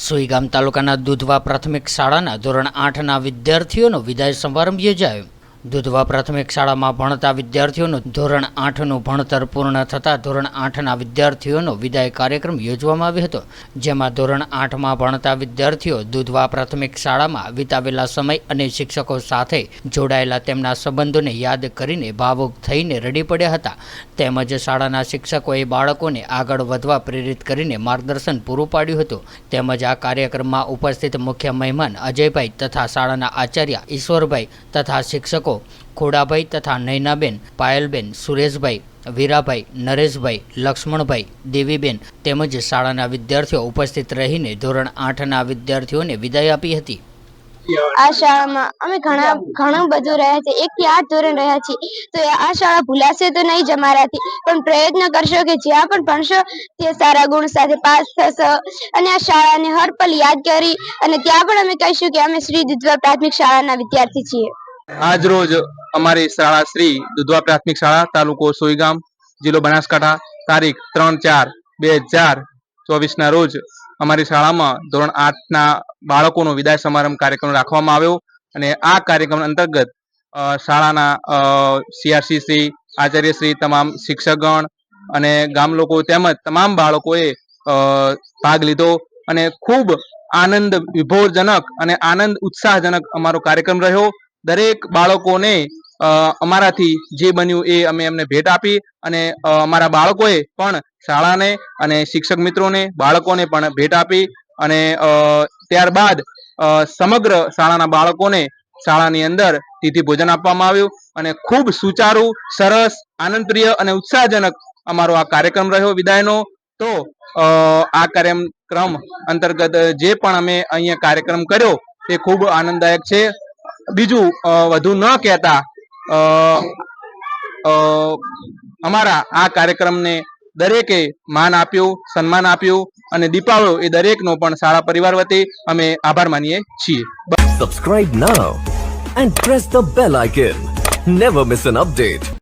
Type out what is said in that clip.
સુઈગામ તાલુકાના દૂધવા પ્રાથમિક શાળાના ધોરણ આઠના વિદ્યાર્થીઓનો વિદાય સમારંભ યોજાયો. દુધવા પ્રાથમિક શાળામાં ભણતા વિદ્યાર્થીઓનું ધોરણ આઠનું ભણતર પૂર્ણ થતાં ધોરણ આઠના વિદ્યાર્થીઓનો વિદાય કાર્યક્રમ યોજવામાં આવ્યો હતો. જેમાં ધોરણ આઠમાં ભણતા વિદ્યાર્થીઓ દુધવા પ્રાથમિક શાળામાં વિતાવેલા સમય અને શિક્ષકો સાથે જોડાયેલા તેમના સંબંધોને યાદ કરીને ભાવુક થઈને રડી પડ્યા હતા. તેમજ શાળાના શિક્ષકોએ બાળકોને આગળ વધવા પ્રેરિત કરીને માર્ગદર્શન પૂરું પાડ્યું હતું. તેમજ આ કાર્યક્રમમાં ઉપસ્થિત મુખ્ય મહેમાન અજયભાઈ તથા શાળાના આચાર્ય ઈશ્વરભાઈ તથા શિક્ષકો ખોડાભાઈ તથા નૈનાબેન, પાયલબેન, સુરેશભાઈ, વીરાભાઈ, નરેશભાઈ, લક્ષ્મણભાઈ, દેવીબેન તેમજ શાળાના વિદ્યાર્થીઓ ઉપસ્થિત રહીને ધોરણ આઠના વિદ્યાર્થીઓને વિદાય આપી હતી. આ શાળામાં અમે ઘણા, ઘણું બધું રહ્યા છે એક થી આઠ ધોરણ રહ્યા છીએ. તો આ શાળા ભૂલાશે તો નહીં જમારાથી. પણ પ્રયત્ન કરશો કે જ્યાં પણ ભણશો તે સારા ગુણ સાથે પાસ થશો. અને આ શાળાને હર પલ યાદ કરી અને ત્યાં પણ અમે કહીશું કે અમે શ્રી દુધવા પ્રાથમિક શાળાના વિદ્યાર્થી છીએ. આજ રોજ અમારી શાળા શ્રી દુધવા પ્રાથમિક શાળા, તાલુકો સોઈગામ, જિલ્લો બનાસકાંઠા, તારીખ ત્રણ ચાર બે હજાર ચોવીસના રોજ અમારી શાળામાં ધોરણ આઠના બાળકોનો વિદાય સમારંભ કાર્યક્રમ રાખવામાં આવ્યો અને આ કાર્યક્રમ અંતર્ગત શાળાના સીઆરસી શ્રી, આચાર્ય શ્રી, તમામ શિક્ષકગણ અને ગામ લોકો તેમજ તમામ બાળકોએ ભાગ લીધો અને ખૂબ આનંદ, વિભોરજનક અને આનંદ ઉત્સાહજનક અમારો કાર્યક્રમ રહ્યો. દરેક બાળકોને અમારાથી જે બન્યું એ અમે એમને ભેટ આપી અને અમારા બાળકોએ પણ શાળાને અને શિક્ષક મિત્રોને, બાળકોને પણ ભેટ આપી અને ત્યારબાદ સમગ્ર શાળાના બાળકોને શાળાની અંદર તિથિ ભોજન આપવામાં આવ્યું અને ખૂબ સુચારુ, સરસ, આનંદપ્રિય અને ઉત્સાહજનક અમારો આ કાર્યક્રમ રહ્યો વિદાયનો. તો આ કાર્યક્રમ અંતર્ગત જે પણ અમે અહીંયા કાર્યક્રમ કર્યો તે ખૂબ આનંદદાયક છે. બીજું વધુ ન કહેતા અમારા આ કાર્યક્રમને દરેકે માન આપ્યું, સન્માન આપ્યું અને દીપાવળો એ દરેકનો પણ સારા પરિવાર વતી અમે આભાર માનીએ છીએ subscribe now and press the bell icon never miss an update.